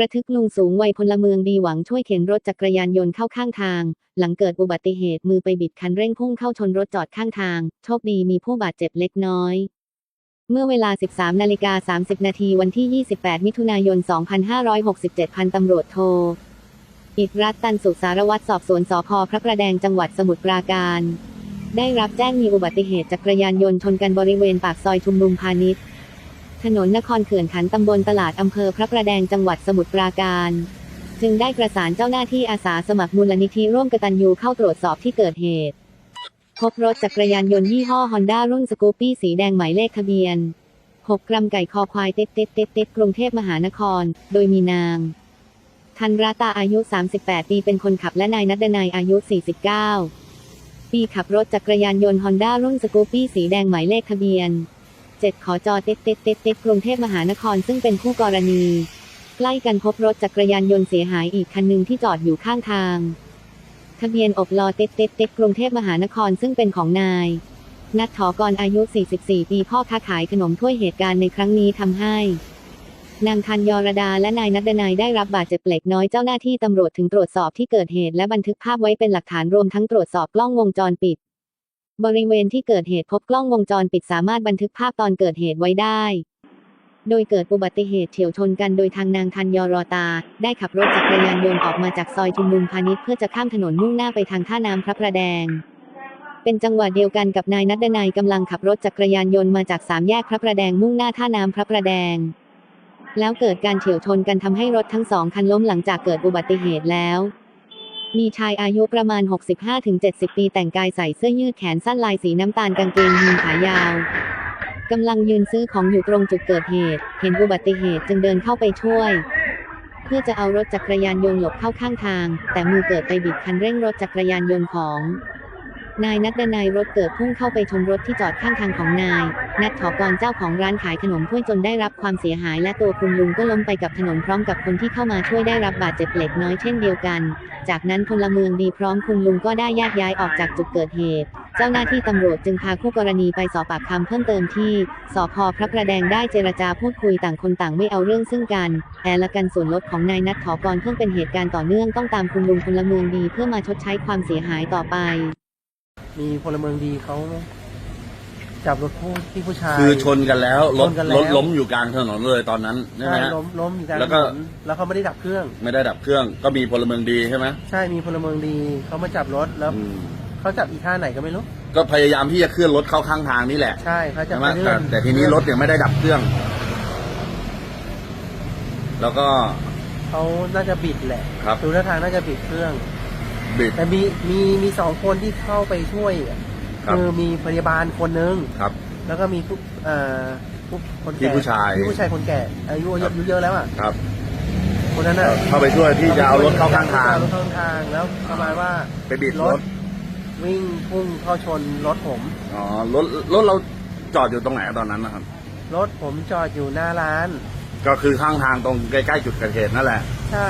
ระทึกลุงสูงวัยพลเมืองดีหวังช่วยเข็นรถจักรยานยนต์เข้าข้างทาง หลังเกิดอุบัติเหตุมือไปบิดคันเร่งพุ่งเข้าชนรถจอดข้างทาง โชคดีมีผู้บาดเจ็บเล็กน้อย เมื่อเวลา 13 นาฬิกา 30 นาทีวันที่ 28 มิถุนายน 2567 พันตำรวจโทอิทรัตตันสุสารวัตรสอบสวนสพพระประแดงจังหวัดสมุทรปราการ ได้รับแจ้งมีอุบัติเหตุจักรยานยนต์ชนกันบริเวณปากซอยชุมนุมพาณิชย์ ถนนนครเขื่อนขันตำบลตลาดอำเภอพระประแดงจังหวัดสมุทรปราการ จึงได้ประสานเจ้าหน้าที่อาสาสมัครมูลนิธิร่วมกตัญญูเข้าตรวจสอบที่เกิดเหตุ พบรถจักรยานยนต์ยี่ห้อฮอนด้ารุ่นสกูปปี้สีแดงหมายเลขทะเบียน 6 กรัมไก่คอควายเต็ดเต็ดเต็ดเต็ดกรุงเทพมหานคร โดยมีนางธันราตาอายุ 38 ปีเป็นคนขับและนายนัดนัยอายุ 49 ปีขับรถจักรยานยนต์ฮอนด้ารุ่นสกูปปี้สีแดงหมายเลขทะเบียน 7 ขอจอเต็ดเต็ดเต็ดเต็ดกรุงเทพมหานครซึ่งเป็นคู่กรณี ใกล้กันพบรถจักรยานยนต์เสียหายอีกคันหนึ่งที่จอดอยู่ข้างทาง ทะเบียนอบลอเต็ดเต็ดเต็ดกรุงเทพมหานครซึ่งเป็นของนาย นัทถอกรอายุ 44 ปีพ่อค้าขายขนมถ้วยเหตุการณ์ในครั้งนี้ทำให้นางธัญยรดาและนายนัดดนัยได้รับบาดเจ็บเล็กน้อยเจ้าหน้าที่ตำรวจถึงตรวจสอบที่เกิดเหตุและบันทึกภาพไว้เป็นหลักฐานรวมทั้งตรวจสอบกล้องวงจรปิด บริเวณที่เกิดเหตุพบกล้องวงจรปิดสามารถบันทึกภาพตอนเกิดเหตุไว้ได้ โดยเกิดอุบัติเหตุเฉียวชนกันโดยทางนางธัญยรตา ได้ขับรถจักรยานยนต์ออกมาจากซอยชุมนุมพาณิชย์เพื่อจะข้ามถนนมุ่งหน้าไปทางท่าน้ำพระประแดง เป็นจังหวะเดียวกันกับนายนัดดนัยกำลังขับรถจักรยานยนต์มาจากสามแยกพระประแดงมุ่งหน้าท่าน้ำพระประแดง แล้วเกิดการเฉียวชนกันทำให้รถทั้งสองคันล้มหลังจากเกิดอุบัติเหตุแล้ว มีชายอายุประมาณ 65-70 ปีแต่งกายใส่เสื้อยืดแขนสั้นลายสีน้ำตาลกางเกงยีนขายาวกำลังยืนซื้อของอยู่ตรงจุดเกิดเหตุ เห็นอุบัติเหตุจึงเดินเข้าไปช่วย เพื่อจะเอารถจักรยานยนต์หลบเข้าข้างทาง แต่มือเกิดไปบิดคันเร่งรถจักรยานยนต์ของ นายนัดดนัยรถเกิดพุ่งเข้าไปชนรถที่จอดข้างทางของนาย นัทถอกรเจ้าของร้านขายขนมถ้วยจนได้รับความเสียหาย และตัวคุณลุงก็ล้มไปกับถนนพร้อมกับคนที่เข้ามาช่วยได้รับบาดเจ็บเล็กน้อยเช่นเดียวกัน จากนั้นพลเมืองดีพร้อมคุณลุงก็ได้แยกย้ายออกจากจุดเกิดเหตุ เจ้าหน้าที่ตำรวจจึงพาคู่กรณีไปสอบปากคำเพิ่มเติมที่สพพระประแดงได้เจรจาพูดคุยต่างคนต่างไม่เอาเรื่องซึ่งกันแอละกันส่วนลดของนายนัทถอกรเพิ่งเป็นเหตุการณ์ต่อเนื่องต้องตามคุณลุงพลเมืองดีเพื่อมาชดใช้ความเสียหายต่อไป มีพลเมืองดีเขา จับรถผู้ที่ผู้ชาย คือชนกันแล้วรถชนกันแล้ว รถล้มอยู่กลางถนนเลยตอนนั้นใช่ไหมใช่ฮะ ล้มล้มอยู่กลางแล้วถก็นนแล้วเขาไม่ได้ดับเครื่อง ไม่ได้ดับเครื่องก็มีพลเมืองดีใช่ไหมใช่มีพลเมืองดีเขามาจับรถแล้วอืมเขาจับอีท่าไหนก็ไม่รู้ ก็พยายามที่จะเคลื่อนรถเข้าข้างทางนี่แหละใช่เขาจับใช่ไหมเรื่แต่องแต่ทีนี้รถเนี่ยไม่ได้ดับเครื่อง แล้วก็ เขาน่าจะบิดแหละครับ ดูท่าทางน่าจะบิดเครื่อง บิดแต่มีมีมีสองคนที่เข้าไปช่วย ครับ คือมีพยาบาลคนนึง ครับ แล้วก็มีผู้เอ่อผู้คนพี่แก่ผู้ชายพี่ผู้ชายคนแก่อายุครับ อายุเยอะแล้วอะครับ คนนั้นน่ะเข้าไปช่วยที่จะเอารถเข้าข้างทาง เอรถเข้าข้างทางแล้วประมาณว่าไปบิดรถ วิ่งพุ่งเข้าชนรถผม อ๋อ รถ รถเราจอดอยู่ตรงไหนตอนนั้นนะครับ รถผมจอดอยู่หน้าร้าน ก็คือข้างทางตรงใกล้ๆจุดเกิดเหตุนั่นแหละ ใช่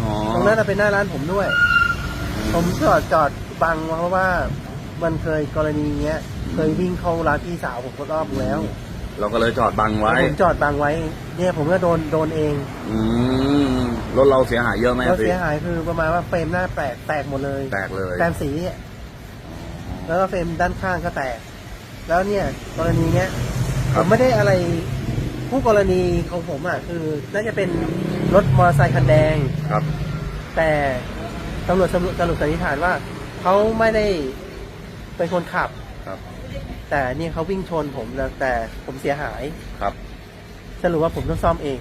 อ๋อตรงนั้นนะเป็นหน้าร้านผมด้วย ผมจอดจอดบังเพราะว่า มันเคยกรณีเงี้ย เคยวิ่งเข้าร้านพี่สาวผมก็รอบแล้วเราก็เลยจอดบังไว้แล้วผมจอดบังไว้ เนี่ยผมก็โดนโดนเอง อืมรถเราเสียหายเยอะไหมแล้วพี่เสียหายคือประมาณว่าเฟรมหน้าแตกแตกหมดเลย แตกเลยแฟมสีเนี่ยแล้วก็เฟรมด้านข้างก็แตก แล้วเนี่ยกรณีเนี้ยคผรับมไม่ได้อะไรผู้กรณีของผมอะคือน่าจะเป็นรถมอเตอร์ไซค์คันแดงครับ แต่ตำรวจสรุปสรุปสันนิษฐานว่าเขาไม่ได้ เป็นคนขับ ครับ แต่เนี่ยเขาวิ่งชนผมแล้วแต่ผมเสียหายครับ สรุปว่าผมต้องซ่อมเอง